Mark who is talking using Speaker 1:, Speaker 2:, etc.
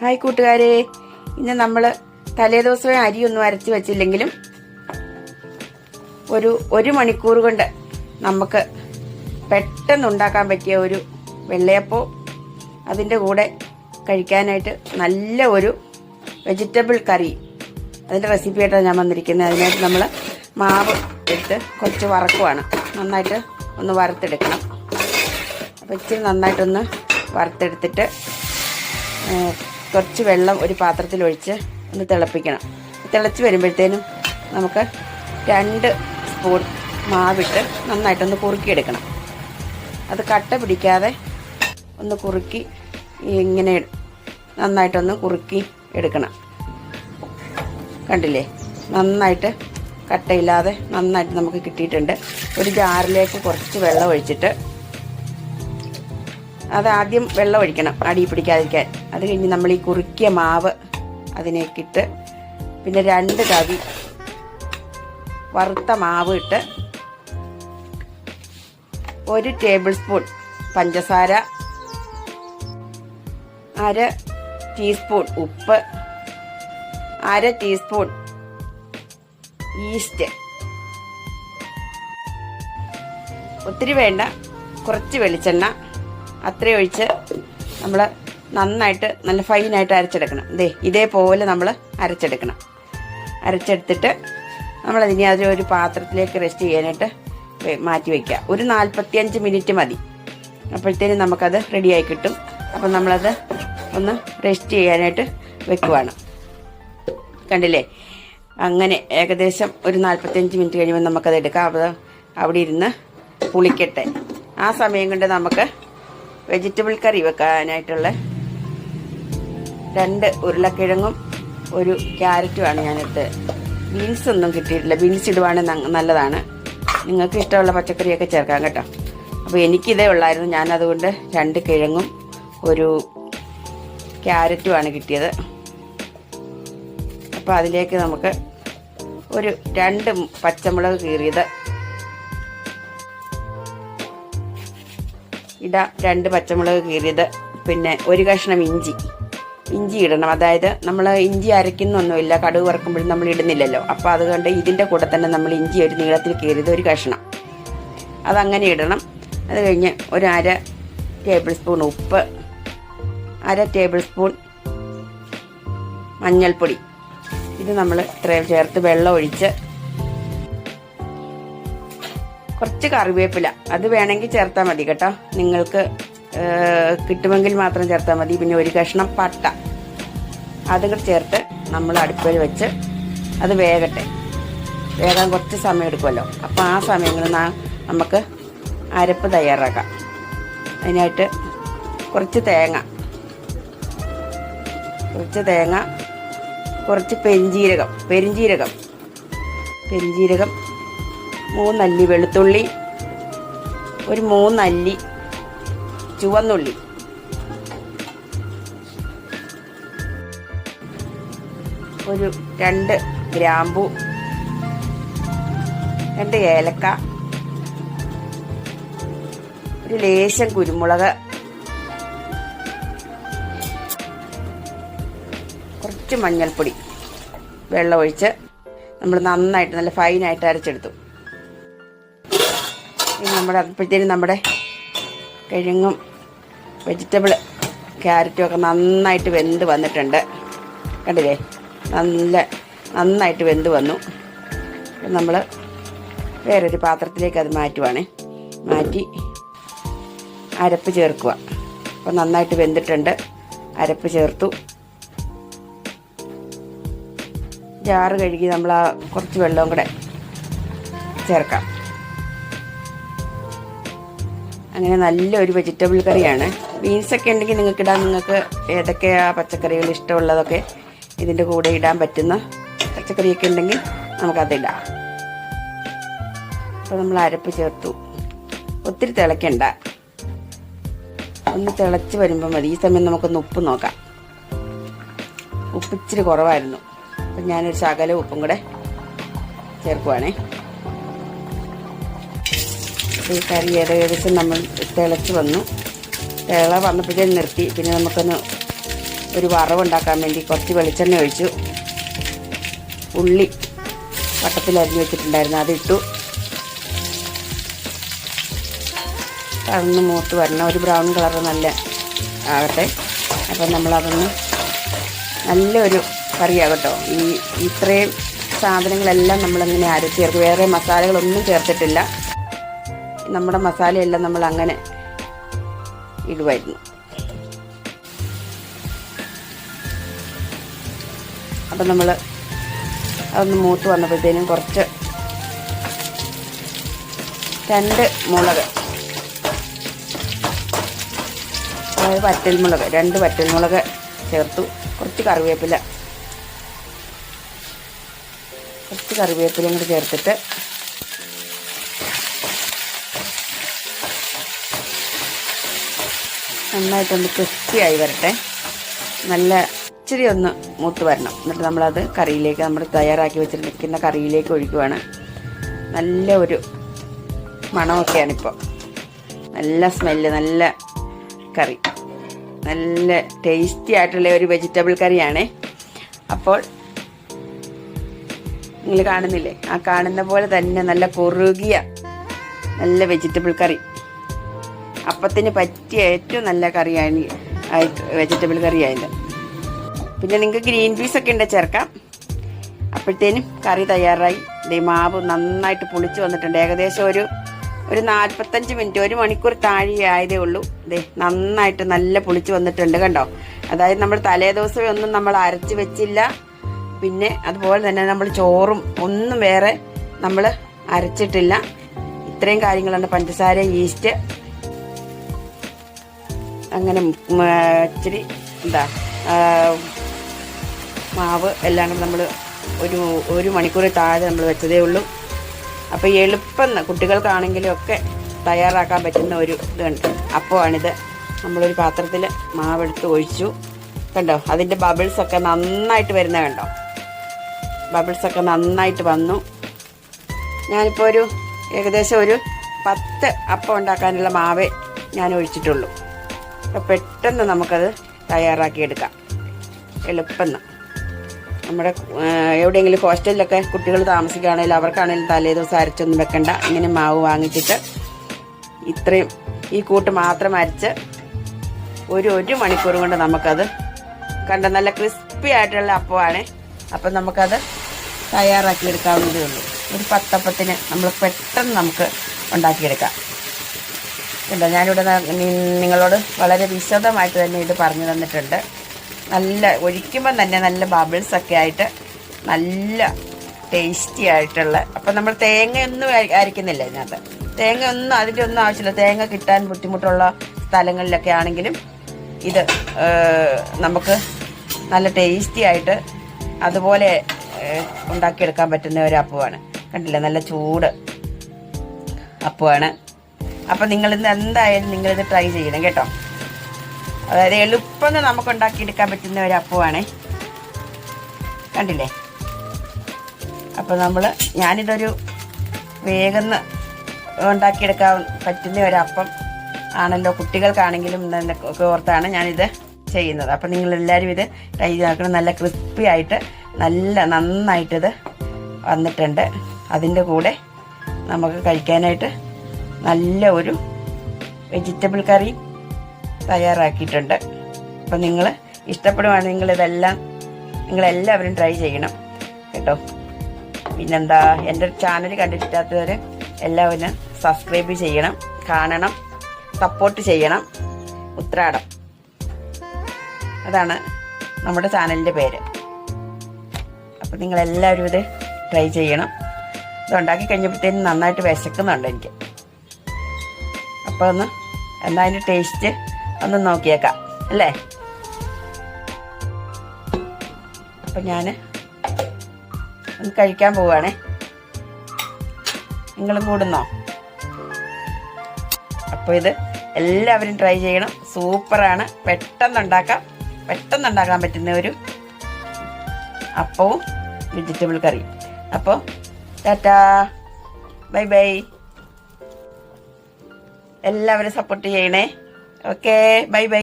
Speaker 1: Hi കൂട്ടുകാരെ. ഇന്ന് നമ്മൾ തലേദിവസമേ അരിയൊന്നും അരച്ച് വെച്ചില്ലെങ്കിലും ഒരു ഒരു മണിക്കൂർ കൊണ്ട് നമുക്ക് പെട്ടെന്ന് ഉണ്ടാക്കാൻ പറ്റിയ ഒരു വെള്ളയപ്പോ അതിന്റെ കൂടെ കഴിക്കാനായിട്ട് നല്ല ഒരു വെജിറ്റബിൾ കറി. അതിന്റെ റെസിപ്പി ആയിട്ടാണ് ഞാൻ വന്നിരിക്കുന്നത്. അതിനായിട്ട് നമ്മൾ മാവ് എടുത്ത് കുറച്ച് വറക്കുവാണ്. നന്നായിട്ട് ഒന്ന് വറുത്തെടുക്കണം. അപ്പോൾ ഇച്ചിരി നന്നായിട്ടൊന്ന് വറുത്തെടുത്തിട്ട് കുറച്ച് വെള്ളം ഒരു പാത്രത്തിൽ ഒഴിച്ച് ഒന്ന് തിളപ്പിക്കണം. തിളച്ച് വരുമ്പോഴത്തേനും നമുക്ക് രണ്ട് സ്പൂൺ മാവിട്ട് നന്നായിട്ടൊന്ന് കുറുക്കിയെടുക്കണം. അത് കട്ട പിടിക്കാതെ ഒന്ന് കുറുക്കി ഇങ്ങനെ നന്നായിട്ടൊന്ന് കുറുക്കി എടുക്കണം. കണ്ടില്ലേ? നന്നായിട്ട് കട്ടയില്ലാതെ നന്നായിട്ട് നമുക്ക് കിട്ടിയിട്ടുണ്ട്. ഒരു ജാറിലേക്ക് കുറച്ച് വെള്ളം ഒഴിച്ചിട്ട് അത് ആദ്യം വെള്ളം ഒഴിക്കണം അടി പിടിക്കാതിരിക്കാൻ. അത് കഴിഞ്ഞ് നമ്മൾ ഈ കുറുക്കിയ മാവ് അതിനേക്കിട്ട് പിന്നെ രണ്ട് കവി വറുത്ത മാവ് ഇട്ട് ഒരു ടേബിൾ സ്പൂൺ പഞ്ചസാര അര ടീസ്പൂൺ ഉപ്പ് അര ടീസ്പൂൺ ഈസ്റ്റ്. ഒത്തിരി വേണ്ട കുറച്ച് വെളിച്ചെണ്ണ. അത്രയും ഒഴിച്ച് നമ്മൾ നന്നായിട്ട് നല്ല ഫൈനായിട്ട് അരച്ചെടുക്കണം. ദേ ഇതേപോലെ നമ്മൾ അരച്ചെടുക്കണം. അരച്ചെടുത്തിട്ട് നമ്മളതിനെ അത് ഒരു പാത്രത്തിലേക്ക് റെസ്റ്റ് ചെയ്യാനായിട്ട് മാറ്റി വയ്ക്കുക ഒരു നാൽപ്പത്തിയഞ്ച് മിനിറ്റ് മതി. അപ്പോഴത്തേനും നമുക്കത് റെഡിയായി കിട്ടും. അപ്പം നമ്മളത് ഒന്ന് റെസ്റ്റ് ചെയ്യാനായിട്ട് വെക്കുവാണ്. കണ്ടില്ലേ? അങ്ങനെ ഏകദേശം ഒരു നാൽപ്പത്തിയഞ്ച് മിനിറ്റ് കഴിയുമ്പോൾ നമുക്കത് എടുക്കാം. അവിടെ ഇരുന്ന് പുളിക്കട്ടെ. ആ സമയം കൊണ്ട് നമുക്ക് വെജിറ്റബിൾ കറി വെക്കാനായിട്ടുള്ള രണ്ട് ഉരുളക്കിഴങ്ങും ഒരു ക്യാരറ്റുമാണ് ഞാനെടുത്ത് ബീൻസ് ഒന്നും കിട്ടിയിട്ടില്ല. ബീൻസ് ഇടുവാണെങ്കിൽ നല്ലതാണ്. നിങ്ങൾക്ക് ഇഷ്ടമുള്ള പച്ചക്കറിയൊക്കെ ചേർക്കാം കേട്ടോ. അപ്പോൾ എനിക്കിതേ ഉള്ളായിരുന്നു. ഞാനതുകൊണ്ട് രണ്ട് കിഴങ്ങും ഒരു ക്യാരറ്റുമാണ് കിട്ടിയത്. അപ്പോൾ അതിലേക്ക് നമുക്ക് ഒരു രണ്ട് പച്ചമുളക് കീറിയത് ഇടാം രണ്ട് പച്ചമുളക് കീറിയത്. പിന്നെ ഒരു കഷ്ണം ഇഞ്ചി. ഇഞ്ചി ഇടണം. അതായത് നമ്മൾ ഇഞ്ചി അരയ്ക്കുന്നൊന്നുമില്ല. കടുക് വറക്കുമ്പോഴും നമ്മൾ ഇടുന്നില്ലല്ലോ. അപ്പോൾ അതുകൊണ്ട് ഇതിന്റെ കൂടെ തന്നെ നമ്മൾ ഇഞ്ചി ഒരു നീളത്തിൽ കീറിയത് ഒരു കഷ്ണം. അതങ്ങനെ ഇടണം. അത് കഴിഞ്ഞ് ഒരു അര ടേബിൾ സ്പൂൺ ഉപ്പ് അര ടേബിൾ സ്പൂൺ മഞ്ഞൾപ്പൊടി. ഇത് നമ്മൾ ഇത്രയും ചേർത്ത് വെള്ളം ഒഴിച്ച് കുറച്ച് കറിവേപ്പില. അത് വേണമെങ്കിൽ ചേർത്താൽ മതി കേട്ടോ. നിങ്ങൾക്ക് കിട്ടുമെങ്കിൽ മാത്രം ചേർത്താൽ മതി. പിന്നെ ഒരു കഷ്ണം പട്ട. അതും കൂടെ ചേർത്ത് നമ്മൾ അടുപ്പിൽ വെച്ച് അത് വേകട്ടെ. വേകാൻ കുറച്ച് സമയം എടുക്കുമല്ലോ. അപ്പോൾ ആ സമയങ്ങളിൽ നമുക്ക് അരപ്പ് തയ്യാറാക്കാം. അതിനായിട്ട് കുറച്ച് തേങ്ങ. കുറച്ച് തേങ്ങ കുറച്ച് പെരിഞ്ജീരകം പെരിഞ്ജീരകം പെരിഞ്ജീരകം മൂന്നല്ലി വെളുത്തുള്ളി ഒരു മൂന്നല്ലി ചുവന്നുള്ളി. ഒരു രണ്ട് ഗ്രാമ്പു രണ്ട് ഏലക്ക ഒരു ലേശം കുരുമുളക് കുറച്ച് മഞ്ഞൾപ്പൊടി വെള്ളം ഒഴിച്ച് നമ്മൾ നന്നായിട്ട് നല്ല ഫൈനായിട്ട് അരച്ചെടുത്തു. നമ്മുടെ അപ്പോഴത്തേനും നമ്മുടെ കിഴങ്ങും വെജിറ്റബിൾ ക്യാരറ്റും ഒക്കെ നന്നായിട്ട് വെന്ത് വന്നിട്ടുണ്ട്. കണ്ടില്ലേ? നല്ല നന്നായിട്ട് വെന്ത് വന്നു. നമ്മൾ വേറൊരു പാത്രത്തിലേക്ക് അത് മാറ്റുവാണ്. മാറ്റി അരപ്പ് ചേർക്കുക. അപ്പോൾ നന്നായിട്ട് വെന്തിട്ടുണ്ട്. അരപ്പ് ചേർത്തു. ജാറ് കഴുകി നമ്മൾ ആ കുറച്ച് വെള്ളവും കൂടെ ചേർക്കാം. അങ്ങനെ നല്ലൊരു വെജിറ്റബിൾ കറിയാണ്. ബീൻസൊക്കെ ഉണ്ടെങ്കിൽ നിങ്ങൾക്ക് ഇടാൻ നിങ്ങൾക്ക് ഏതൊക്കെയാ പച്ചക്കറികൾ ഇഷ്ടമുള്ളതൊക്കെ ഇതിന്റെ കൂടെ ഇടാൻ പറ്റുന്ന പച്ചക്കറിയൊക്കെ ഉണ്ടെങ്കിൽ നമുക്കത് ഇടാം. അപ്പോൾ നമ്മൾ അരപ്പ് ചേർത്തു. ഒത്തിരി തിളയ്ക്കണ്ട ഒന്ന് തിളച്ച് വരുമ്പോൾ മതി. ഈ സമയം നമുക്കൊന്ന് ഉപ്പ് നോക്കാം. ഉപ്പ് ഇച്ചിരി കുറവായിരുന്നു. അപ്പം ഞാനൊരു ശകല ഉപ്പും കൂടെ ചേർക്കുവാണേ. ഈ കറി ഏകദേശം നമ്മൾ തിളച്ച് വന്നു. തിള വന്നപ്പോഴേ നിർത്തി. പിന്നെ നമുക്കൊന്ന് ഒരു വറവ് ഉണ്ടാക്കാൻ വേണ്ടി കുറച്ച് വെളിച്ചെണ്ണ ഒഴിച്ചു. ഉള്ളി വട്ടത്തിൽ അരിഞ്ഞ് വെച്ചിട്ടുണ്ടായിരുന്നു. അതിട്ടു കറന്ന് മൂത്ത് വരണം. ഒരു ബ്രൗൺ കളർ നല്ല ആകട്ടെ അപ്പം നമ്മളതൊന്ന് നല്ലൊരു കറിയാകട്ടോ. ഈ ഇത്രയും സാധനങ്ങളെല്ലാം നമ്മളിങ്ങനെ അരച്ച് ചേർക്കും. വേറെ മസാലകളൊന്നും ചേർത്തിട്ടില്ല. നമ്മുടെ മസാലയെല്ലാം നമ്മൾ അങ്ങനെ ഇടുമായിരുന്നു അപ്പം നമ്മൾ അതൊന്ന് മൂത്ത് വന്നപ്പോഴത്തേനും കുറച്ച് രണ്ട് മുളക് അതായത് വറ്റൽമുളക് രണ്ട് വറ്റൽമുളക് ചേർത്തു. കുറച്ച് കറിവേപ്പില കുറച്ച് കറിവേപ്പിലയും കൂടി ചേർത്തിട്ട് നന്നായിട്ടൊന്ന് ക്രിസ്പിയായി വരട്ടെ. നല്ല ഇച്ചിരി ഒന്ന് മൂത്ത് വരണം. എന്നിട്ട് നമ്മളത് കറിയിലേക്ക് നമ്മൾ തയ്യാറാക്കി വെച്ചിരിക്കുന്ന കറിയിലേക്ക് ഒഴിക്കുവാണ്. നല്ല ഒരു മണമൊക്കെയാണിപ്പോൾ നല്ല സ്മെല്ല് നല്ല കറി. നല്ല ടേസ്റ്റി ആയിട്ടുള്ള ഒരു വെജിറ്റബിൾ കറിയാണ്. അപ്പോൾ നിങ്ങൾ കാണുന്നില്ലേ? ആ കാണുന്ന പോലെ തന്നെ നല്ല കുറുകിയ നല്ല വെജിറ്റബിൾ കറി. അപ്പത്തിന് പറ്റിയ ഏറ്റവും നല്ല കറിയാണ് വെജിറ്റബിൾ കറിയായത് പിന്നെ നിങ്ങൾക്ക് ഗ്രീൻ പീസ് ഒക്കെ ഉണ്ട് ചേർക്കാം. അപ്പോഴത്തേനും കറി തയ്യാറായി. ദേ മാവ് നന്നായിട്ട് പുളിച്ച് വന്നിട്ടുണ്ട്. ഏകദേശം ഒരു ഒരു നാൽപ്പത്തഞ്ച് മിനിറ്റ് ഒരു മണിക്കൂർ താഴെ ആയതേ ഉള്ളൂ. ദേ നന്നായിട്ട് നല്ല പുളിച്ച് വന്നിട്ടുണ്ട് കണ്ടോ? അതായത് നമ്മൾ തലേ ദിവസം ഒന്നും നമ്മൾ അരച്ച് വെച്ചില്ല. പിന്നെ അതുപോലെ തന്നെ നമ്മൾ ചോറും ഒന്നും വേറെ നമ്മൾ അരച്ചിട്ടില്ല. ഇത്രയും കാര്യങ്ങളാണ് പഞ്ചസാര ഈസ്റ്റ് അങ്ങനെ ഇച്ചിരി എന്താ മാവ് എല്ലാം കൂടെ നമ്മൾ ഒരു ഒരു മണിക്കൂർ താഴെ നമ്മൾ വെച്ചതേ ഉള്ളൂ. അപ്പോൾ എളുപ്പം കുട്ടികൾക്കാണെങ്കിലും ഒക്കെ തയ്യാറാക്കാൻ പറ്റുന്ന ഒരു ഇതുണ്ട്. അപ്പോഴാണിത് നമ്മളൊരു പാത്രത്തിൽ മാവെടുത്ത് ഒഴിച്ചു. കണ്ടോ? അതിന്റെ ബബിൾസൊക്കെ നന്നായിട്ട് വരുന്ന കണ്ടോ? ബബിൾസൊക്കെ നന്നായിട്ട് വന്നു. ഞാനിപ്പോൾ ഒരു ഏകദേശം ഒരു പത്ത് അപ്പം ഉണ്ടാക്കാനുള്ള മാവേ ഞാൻ ഒഴിച്ചിട്ടുള്ളൂ. പെട്ടെന്ന് നമുക്കത് തയ്യാറാക്കിയെടുക്കാം. എളുപ്പം നമ്മുടെ എവിടെയെങ്കിലും ഹോസ്റ്റലിലൊക്കെ കുട്ടികൾ താമസിക്കുകയാണെങ്കിൽ അവർക്കാണെങ്കിലും തലേ ദിവസം അരച്ചൊന്നും വെക്കണ്ട. ഇങ്ങനെ മാവ് വാങ്ങിച്ചിട്ട് ഇത്രയും ഈ കൂട്ട് മാത്രം അരച്ച് ഒരു ഒരു മണിക്കൂർ കൊണ്ട് നമുക്കത് കണ്ട നല്ല ക്രിസ്പി ആയിട്ടുള്ള അപ്പമാണ്. അപ്പം നമുക്കത് തയ്യാറാക്കിയെടുക്കാവുന്നതേ ഉള്ളൂ. ഒരു പത്തപ്പത്തിന് നമ്മൾ പെട്ടെന്ന് നമുക്ക് ഉണ്ടാക്കിയെടുക്കാം. കണ്ടോ ഞാനിവിടെ നിങ്ങളോട് വളരെ വിശദമായിട്ട് തന്നെ ഇത് പറഞ്ഞു തന്നിട്ടുണ്ട്. നല്ല ഒഴിക്കുമ്പം തന്നെ നല്ല ബബിൾസ് ഒക്കെ ആയിട്ട് നല്ല ടേസ്റ്റി ആയിട്ടുള്ള അപ്പം നമ്മൾ തേങ്ങയൊന്നും ഒന്നും അരിക്കുന്നില്ല ഇതിനകത്ത്. തേങ്ങ ഒന്നും അതിന്റെ ഒന്നും ആവശ്യമില്ല. തേങ്ങ കിട്ടാൻ ബുദ്ധിമുട്ടുള്ള സ്ഥലങ്ങളിലൊക്കെ ആണെങ്കിലും ഇത് നമുക്ക് നല്ല ടേസ്റ്റി ആയിട്ട് അതുപോലെ ഉണ്ടാക്കിയെടുക്കാൻ പറ്റുന്ന ഒരു അപ്പമാണ് കണ്ടില്ല? നല്ല ചൂട് അപ്പമാണ് അപ്പം നിങ്ങളിന്ന് എന്തായാലും നിങ്ങളിത് ട്രൈ ചെയ്യണം കേട്ടോ. അതായത് എളുപ്പം നമുക്ക് ഉണ്ടാക്കിയെടുക്കാൻ പറ്റുന്ന ഒരു അപ്പമാണ് കണ്ടില്ലേ? അപ്പം നമ്മൾ ഞാനിതൊരു വേഗം ഉണ്ടാക്കിയെടുക്കാൻ പറ്റുന്ന ഒരു അപ്പം ആണല്ലോ കുട്ടികൾക്കാണെങ്കിലും ഒക്കെ ഓർത്താണ് ഞാനിത് ചെയ്യുന്നത്. അപ്പം നിങ്ങളെല്ലാവരും ഇത് ട്രൈ ചെയ്ത് നോക്കണം. നല്ല ക്രിസ്പി ആയിട്ട് നല്ല നന്നായിട്ടിത് വന്നിട്ടുണ്ട്. അതിന്റെ കൂടെ നമുക്ക് കഴിക്കാനായിട്ട് നല്ല ഒരു വെജിറ്റബിൾ കറി തയ്യാറാക്കിയിട്ടുണ്ട്. അപ്പം നിങ്ങൾ ഇഷ്ടപ്പെടുവാണെങ്കിൽ നിങ്ങളിതെല്ലാം നിങ്ങളെല്ലാവരും ട്രൈ ചെയ്യണം കേട്ടോ. പിന്നെന്താ എന്റെ ചാനൽ കണ്ടിട്ടില്ലാത്തവർ എല്ലാവരും സബ്സ്ക്രൈബ് ചെയ്യണം കാണണം സപ്പോർട്ട് ചെയ്യണം. ഉത്രാടം. അതാണ് നമ്മുടെ ചാനലിന്റെ പേര്. അപ്പം നിങ്ങളെല്ലാവരും ഇത് ട്രൈ ചെയ്യണം. ഇത് ഉണ്ടാക്കി കഴിഞ്ഞപ്പോഴത്തേനും നന്നായിട്ട് വിശക്കുന്നുണ്ട് എനിക്ക്. അപ്പോൾ ഒന്ന് എന്നാ അതിന്റെ ടേസ്റ്റ് ഒന്ന് നോക്കിയേക്കാം അല്ലേ? അപ്പം ഞാൻ ഒന്ന് കഴിക്കാൻ പോവുകയാണേ നിങ്ങളും കൂടുന്നോ? അപ്പോൾ ഇത് എല്ലാവരും ട്രൈ ചെയ്യണം. സൂപ്പറാണ്. പെട്ടെന്ന് ഉണ്ടാക്കാം പെട്ടെന്ന് ഉണ്ടാക്കാൻ പറ്റുന്ന ഒരു അപ്പവും വെജിറ്റബിൾ കറിയും. അപ്പോൾ ടാറ്റാ. Bye bye. എല്ലാവരും സപ്പോർട്ട് ചെയ്യണേ. Okay bye bye